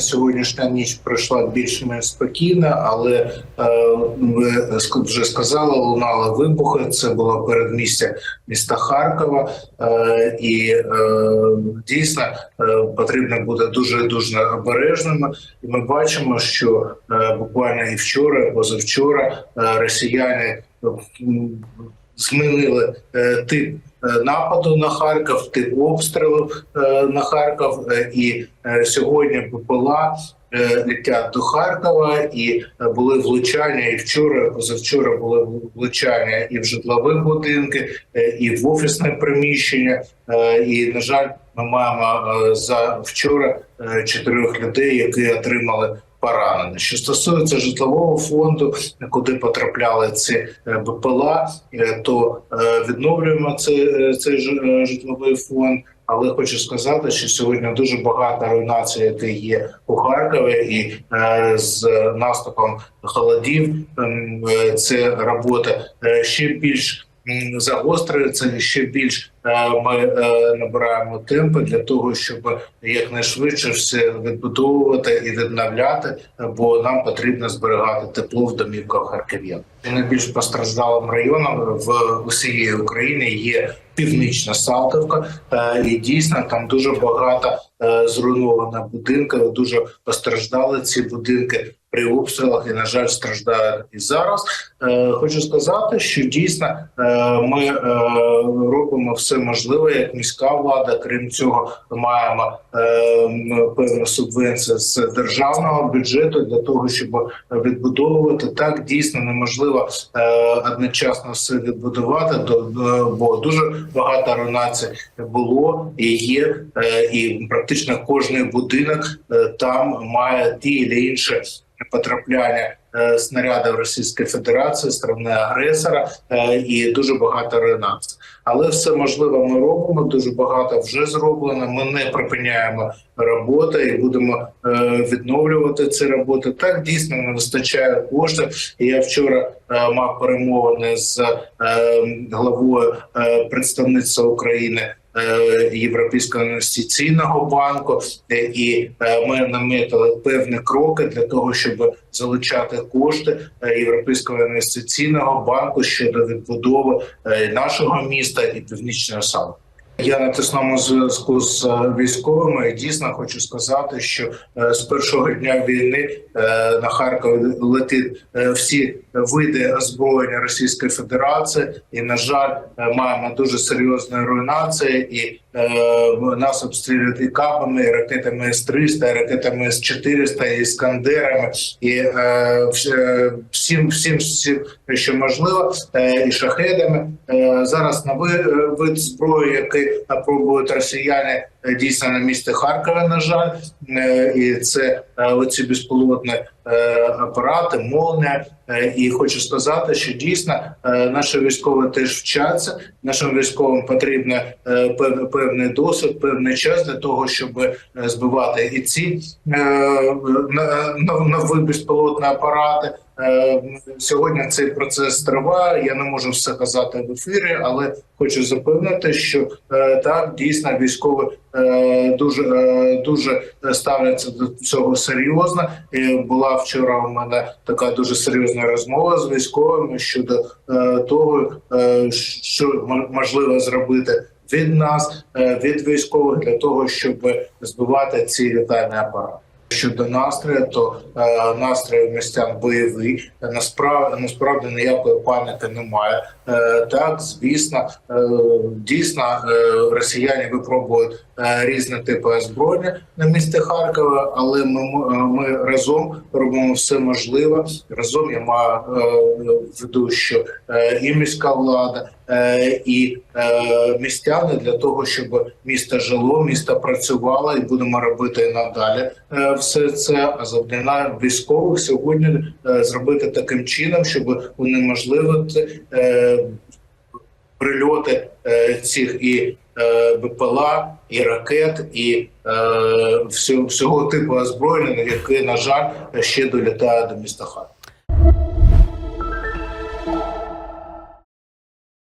Сьогоднішня ніч пройшла більш-менш спокійно, але е, ви вже сказали, лунали вибухи. Це було передмістя міста Харкова, е, і е, дійсно потрібно бути дуже дуже обережними. І ми бачимо, що буквально і вчора, і позавчора росіяни змінили е, тип е, нападу на Харків, тип обстрілу е, на Харків, і сьогодні е, летять до Харкова, і були влучання. І вчора, позавчора були влучання і в житлові будинки, і в офісне приміщення. І на жаль, ми маємо за вчора чотирьох людей, які отримали. Поранені. Що стосується житлового фонду, куди потрапляли ці е, БПЛА, е, то е, відновлюємо цей, цей житловий фонд. Але хочу сказати, що сьогодні дуже багато руйнацій, які є у Харкові, і е, з наступом холодів ем, е, це робота ще більш загострюється, ще більш е, ми е, набираємо темпи для того, щоб якнайшвидше все відбудовувати і відновляти, бо нам потрібно зберігати тепло в домівках харків'ян. Найбільш постраждалим районом в усієї України є північна Салтівка, Е, і дійсно там дуже багато зруйновано будинків. Дуже постраждали ці будинки при обстрілах, і на жаль, страждають і зараз. Е, Хочу сказати, що дійсно е, ми е, робимо все можливе як міська влада. Крім цього, маємо е, певну субвенцію з державного бюджету для того, щоб відбудовувати так дійсно неможливо е, одночасно все відбудувати, до- до- бо дуже багато руйнацій було і є, е, і практично кожний будинок е, там має ті і інші потрапляння е, снарядів Російської Федерації, сторони агресора, е, і дуже багато руйнацій. Але все можливо ми робимо. Дуже багато вже зроблено. Ми не припиняємо роботи і будемо е, відновлювати ці роботи. Так дійсно не вистачає коштів. Я вчора мав перемовини з главою представництва України. Е, Європейського інвестиційного банку, е, і е, ми наметили певні кроки для того, щоб залучати кошти Європейського інвестиційного банку щодо відбудови нашого міста і північного Саду. Я на тисному зв'язку з е, військовими. Дійсно хочу сказати, що е, з першого дня війни е, на Харків летить всі види озброєння Російської Федерації, і на жаль, маємо дуже серйозні руйнації, і нас обстрілюють і кабами, і ракетами С-300, і ракетами С-400, і іскандерами, і е, е, всім, всім, всім, що можливо, е, і шахедами. Е, зараз новий е, вид зброї, який пробують росіяни е, дійсно на місті Харкова, на жаль, Е, і це е, оці безпілотні е, апарати, молния. Е, І хочу сказати, що дійсно е, наші військові теж вчаться. Нашим військовим потрібно е, пев- певний досвід, певний час для того, щоб е, збивати і ці е, нові безпілотні апарати. Е, Сьогодні цей процес триває. Я не можу все казати в ефірі, але хочу запевнити, що е, так дійсно військові е, дуже дуже ставляться до цього серйозно. І була вчора у мене така дуже серйозна розмова з військовими щодо того, що можливо зробити. Від нас, від військових для того, щоб збивати ці літальні апарати. Щодо настрою, то е, настрій містян бойовий. Насправді насправді ніякої паніки немає. Е, так, звісно, е, дійсно е, росіяни випробують е, різні типи озброєння на місті Харкова, але ми, ми разом робимо все можливе. Разом я маю е, в виду, що е, і міська влада, е, і е, містяни для того, щоб місто жило, місто працювало, і будемо робити надалі е, все це. А завдання військових сьогодні е, зробити таким чином, щоб унеможливити е, прильоти е, цих і БПЛА, і ракет, і всього типу озброєння, яке, на жаль, ще долітає до міста Харкова.